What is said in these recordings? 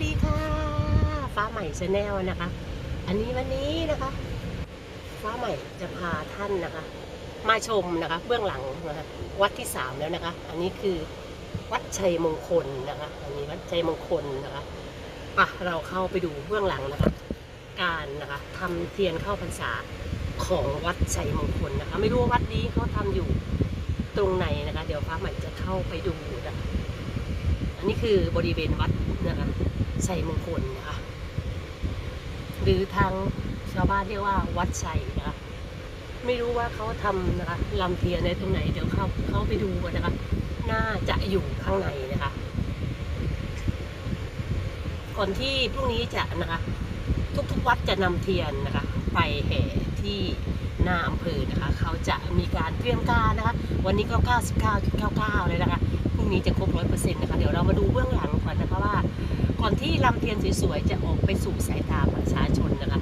ดีค่ะ ฟ้าใหม่ชาแนลนะคะ อันนี้วันนี้นะคะ ฟ้าใหม่จะพาท่านนะคะ มาชมนะคะเบื้องหลังนะคะวัดที่สามแล้วนะคะ อันนี้คือวัดชัยมงคลนะคะ อันนี้วัดชัยมงคลนะคะอะเราเข้าไปดูเบื้องหลังนะคะ การนะคะทำเทียนเข้าพรรษาของวัดชัยมงคลนะคะ ไม่รู้ว่าวัดนี้เขาทำอยู่ตรงไหนนะคะ เดี๋ยวฟ้าใหม่จะเข้าไปดูนะคะอันนี้คือบริเวณวัดนะคะ ชัยมงคลนะคะหรือทางชาวบ้านเรียกว่าวัดชัยนะคะไม่รู้ว่าเขาทำนะคะลำเทียนในตรงไหนเดี๋ยวเขาเขาไปดูกันนะคะน่าจะอยู่ข้างในนะคะ ก่อนที่พรุ่งนี้จะนะคะ ทุกๆวัดจะนำเทียนนะคะ ไปแห่ที่หน้าอำเภอนะคะ เขาจะมีการเตรียมการนะคะ วันนี้ก็ 99.99 เลยนะคะ พรุ่งนี้จะครบ 100%นะคะ เดี๋ยวเรามาดูเบื้องหลังก่อนนะคะว่า ก่อนที่ลำเทียนสวยๆจะออกไปสู่สายตาประชาชนนะคะ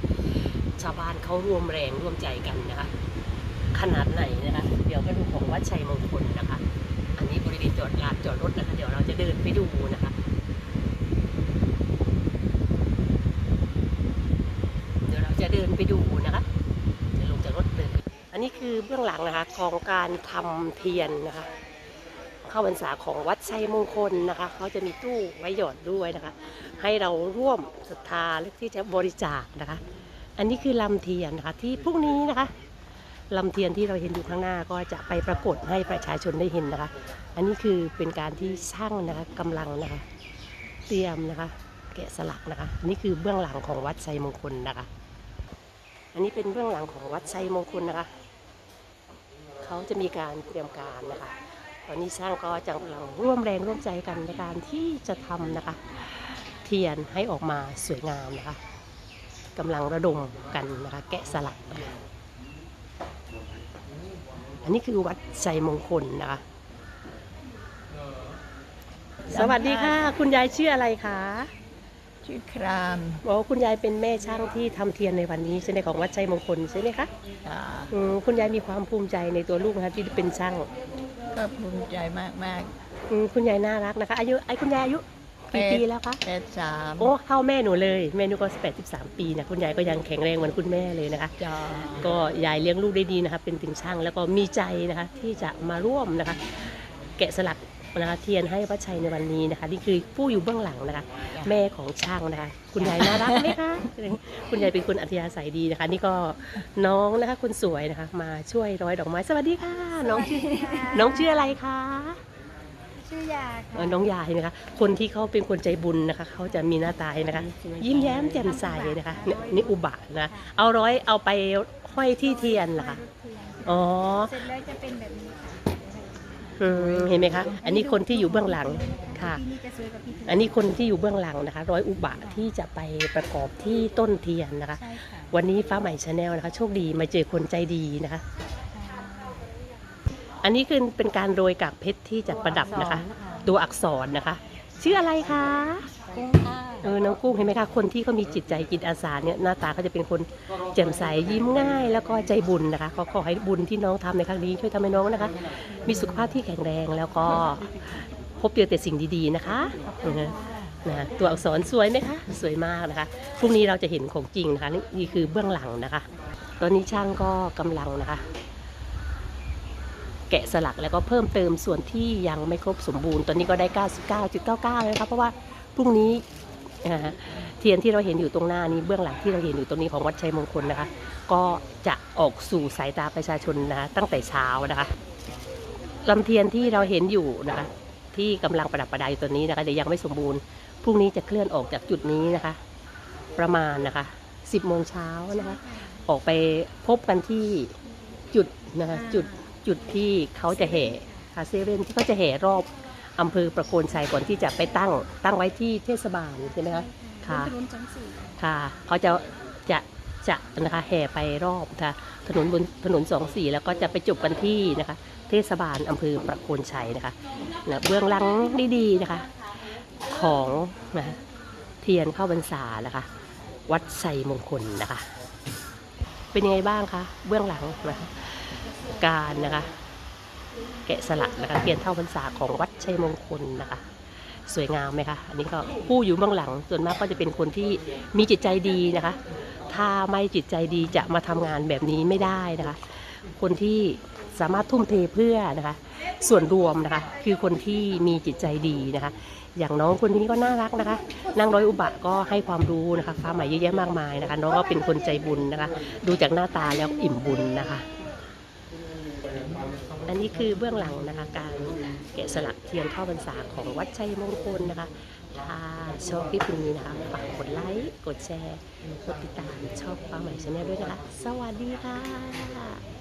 ชาวบ้านเขาร่วมแรงร่วมใจกันนะคะ ขนาดไหนนะคะ เดี๋ยวมาดูของวัดชัยมงคลนะคะ อันนี้บริเวณจอดลานจอดรถนะคะ เดี๋ยวเราจะเดินไปดูนะคะเดี๋ยวเราจะเดินไปดูนะคะ จะลงจากรถเดิน อันนี้คือเบื้องหลังนะคะของการทำเทียนนะคะ เข้าพรรษาของวัดชัยมงคลนะคะเขาจะมีตู้ไว้หยอดด้วยนะคะ ให้เราร่วมศรัทธาหรือที่จะบริจาคนะคะ อันนี้คือลำเทียนนะคะที่พรุ่งนี้นะคะลำเทียนที่เราเห็นอยู่ข้างหน้าก็จะไปปรากฏให้ประชาชนได้เห็นนะคะ อันนี้คือเป็นการที่ช่างนะคะกำลังนะคะ เตรียมนะคะ แกะสลักนะคะอันนี้คือเบื้องหลังของวัดชัยมงคลนะคะ อันนี้เป็นเบื้องหลังของวัดชัยมงคลนะคะ เขาจะมีการเตรียมการนะคะ อนนี้ช่างก็จะกำลังร่วมแรงร่วมใจกันในการที่จะทำนะคะ เทียนให้ออกมาสวยงามนะคะกำลังระดมกันนะคะแกะสลักนะคะอันนี้คือวัดใจมงคลนะคะสวัสดีค่ะ คุณยายชื่ออะไรคะ ชื่อครามบอกว่าคุณยายเป็นแม่ช่างที่ทำเทียนในวันนี้ใช่ไหมของวัดชัยมงคลใช่ไหมคะอ่าอืมคุณยายมีความภูมิใจในตัวลูกนะคะที่เป็นช่างก็ภูมิใจมากมากอืมคุณยายน่ารักนะคะ อายุไอ้คุณยายอายุกี่ปีแล้วคะแปดสามโอ้เท่าแม่หนูเลยแม่หนูก็83 ปีนะคุณยายก็ยังแข็งแรงเหมือนคุณแม่เลยนะคะ จอก็ยายเลี้ยงลูกได้ดีนะคะเป็นถึงช่างแล้วก็มีใจนะคะที่จะมาร่วมนะคะ แกะสลัก นะคะเทียนให้พระชัยในวันนี้นะคะ นี่คือผู้อยู่เบื้องหลังนะคะ แม่ของช่างนะคะ คุณยายน่ารักไหมคะคุณยายเป็นคนอัธยาศัยดีนะคะ นี่ก็น้องนะคะคุณสวยนะคะ มาช่วยร้อยดอกไม้สวัสดีค่ะ น้องชื่อน้องชื่ออะไรคะชื่อยาเอ่ค่ะอน้องยายนะคะ คนที่เขาเป็นคนใจบุญนะคะเขาจะมีหน้าตายนะคะ ยิ้มแย้มแจ่มใสนะคะเนี่ยนี่อุบะนะเอาร้อยเอาไปห้อยที่เทียนเหรอคะอ๋อเสร็จแล้วจะเป็นแบบนี้ค่ะ อืมเห็นไหมคะ อันนี้คนที่อยู่เบื้องหลังค่ะ ที่นี่จะสวยกว่าพี่ถึงอันนี้คนที่อยู่เบื้องหลังนะคะ ร้อยอุบะที่จะไปประกอบที่ต้นเทียนนะคะ ใช่ค่ะวันนี้ฟ้าใหม่ชาแนลนะคะโชคดีมาเจอคนใจดีนะคะ อันนี้คือเป็นการโรยกากเพชรที่จะประดับนะคะ ตัวอักษรนะคะ ชื่ออะไรคะ กุ้งค่ะ เออน้องกุ้งเห็นไหมคะคนที่เขามีจิตใจจิตอาสาเนี่ยหน้าตาเขาจะเป็นคนแจ่มใสยิ้มง่าย แล้วก็ใจบุญนะคะเขาขอให้บุญที่น้องทำในครั้งนี้ช่วยทำให้น้องนะคะ มีสุขภาพที่แข็งแรงแล้วก็พบเจอแต่สิ่งดีๆนะคะนะตัวอักษรสวยไหมคะ สวยมากนะคะพรุ่งนี้เราจะเห็นของจริงนะคะ นี่คือเบื้องหลังนะคะ ตอนนี้ช่างก็กำลังนะคะ แกะสลักแล้วก็เพิ่มเติมส่วนที่ยังไม่ครบสมบูรณ์ ตอนนี้ก็ได้ 99.99 เลยนะคะเพราะว่าพรุ่งนี้ เทียนที่เราเห็นอยู่ตรงหน้านี้เบื้องหลังที่เราเห็นอยู่ตรงนี้ของวัดชัยมงคลนะคะ ก็จะออกสู่สายตาประชาชนนะคะตั้งแต่เช้านะคะลำเทียนที่เราเห็นอยู่นะคะ ที่กำลังประดับประดาอยู่ตัวนี้นะคะเดี๋ยวยังไม่สมบูรณ์พรุ่งนี้จะเคลื่อนออกจากจุดนี้นะคะ ประมาณนะคะ10โมงเช้านะคะ ออกไปพบกันที่จุดนะคะจุดจุดที่เขาจะแห่คาเซเว่นที่เขาจะแห่รอบ อำเภอประโคนชัยก่อนที่จะไปตั้งตั้งไว้ที่เทศบาลใช่ไหมคะค่ะถนนจังสี่ค่ะเขาจะจะจะนะคะแห่ไปรอบนะคะถนนบนถนนสองสี่แล้วก็จะไปจบกันที่นะคะ เทศบาลอำเภอประโคนชัยนะคะนะเบื้องหลังดีๆนะคะ ของนะเทียนเข้าพรรษานะคะ วัดไซมงคลนะคะ เป็นยังไงบ้างคะเบื้องหลังนะคะการนะคะแกะสลักนะคะเทียนเข้าพรรษาของวัดชัยมงคลนะคะ สวยงามไหมคะอันนี้ก็ผู้อยู่เบื้องหลังส่วนมากก็จะเป็นคนที่มีจิตใจดีนะคะ ถ้าไม่จิตใจดีจะมาทำงานแบบนี้ไม่ได้นะคะ คนที่สามารถทุ่มเทเพื่อนะคะ ส่วนรวมนะคะ คือคนที่มีจิตใจดีนะคะ อย่างน้องคนนี้ก็น่ารักนะคะนางร้อยอุบะก็ให้ความรู้นะคะฟ้าใหม่เยอะแยะมากมายนะคะ น้องก็เป็นคนใจบุญนะคะ ดูจากหน้าตาแล้วอิ่มบุญนะคะ อันนี้คือเบื้องหลังนะคะการแกะสลักเทียนเข้าพรรษาของวัดชัยมงคลนะคะถ้าชอบคลิปนี้นะคะฝากกดไลค์ กดแชร์ กดติดตามชอบควาใหม่ชาแนลด้วยนะคะ สวัสดีค่ะ